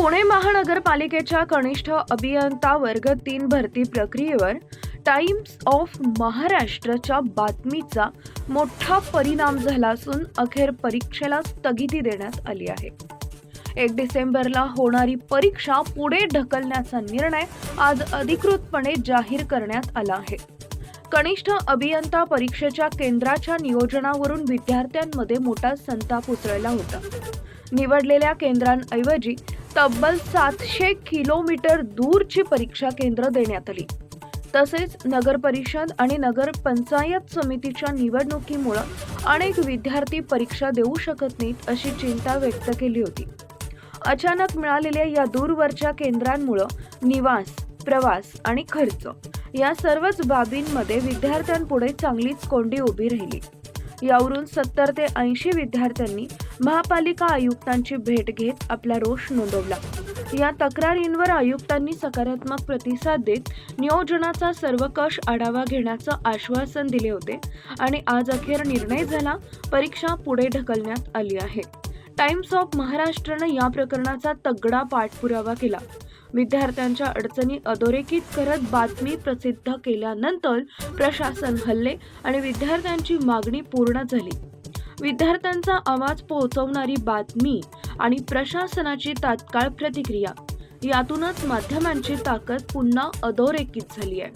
पुणे महानगरपालिकेच्या कनिष्ठ अभियंता वर्ग तीन भरती प्रक्रियेवर टाइम्स ऑफ महाराष्ट्रच्या बातमीचा मोठा परिणाम झाला असून अखेर परीक्षेला स्थगिती देण्यात आली आहे. एक डिसेंबरला होणारी परीक्षा पुढे ढकलण्याचा निर्णय आज अधिकृतपणे जाहीर करण्यात आला आहे. कनिष्ठ अभियंता परीक्षेच्या केंद्राच्या नियोजनावरून विद्यार्थ्यांमध्ये मोठा संताप उसळला होता. निवडलेल्या केंद्रांऐवजी तब्बल सातशे किलोमीटर दूरची परीक्षा केंद्र देण्यात आली. तसेच नगर परिषद आणि नगर पंचायत समितीच्या निवडणुकीमुळं अनेक विद्यार्थी परीक्षा देऊ शकत नाहीत अशी चिंता व्यक्त केली होती. अचानक मिळालेल्या या दूरवरच्या केंद्रांमुळं निवास प्रवास आणि खर्च या सर्वच बाबींमध्ये विद्यार्थ्यांपुढे चांगलीच कोंडी उभी राहिली. यावरून सत्तर ते ऐंशी विद्यार्थ्यांनी महापालिका आयुक्तांची भेट घेत आपला रोष नोंदवला. या तक्रारींवर आयुक्तांनी सकारात्मक प्रतिसाद देत नियोजनाचा सर्वकष आढावा घेण्याचं आश्वासन दिले होते आणि आज अखेर निर्णय झाला परीक्षा पुढे ढकलण्यात आली आहे. टाइम्स ऑफ महाराष्ट्रानं या प्रकरणाचा तगडा पाठपुरावा केला. विद्यार्थ्यांच्या अडचणी अधोरेखित करत बातमी प्रसिद्ध केल्यानंतर प्रशासन हल्ले आणि विद्यार्थ्यांची मागणी पूर्ण झाली. विद्यार्थ्यांचा आवाज पोहोचवणारी बातमी आणि प्रशासनाची तात्काळ प्रतिक्रिया. यातूनच माध्यमांची ताकद पुन्हा अधोरेखित झाली आहे.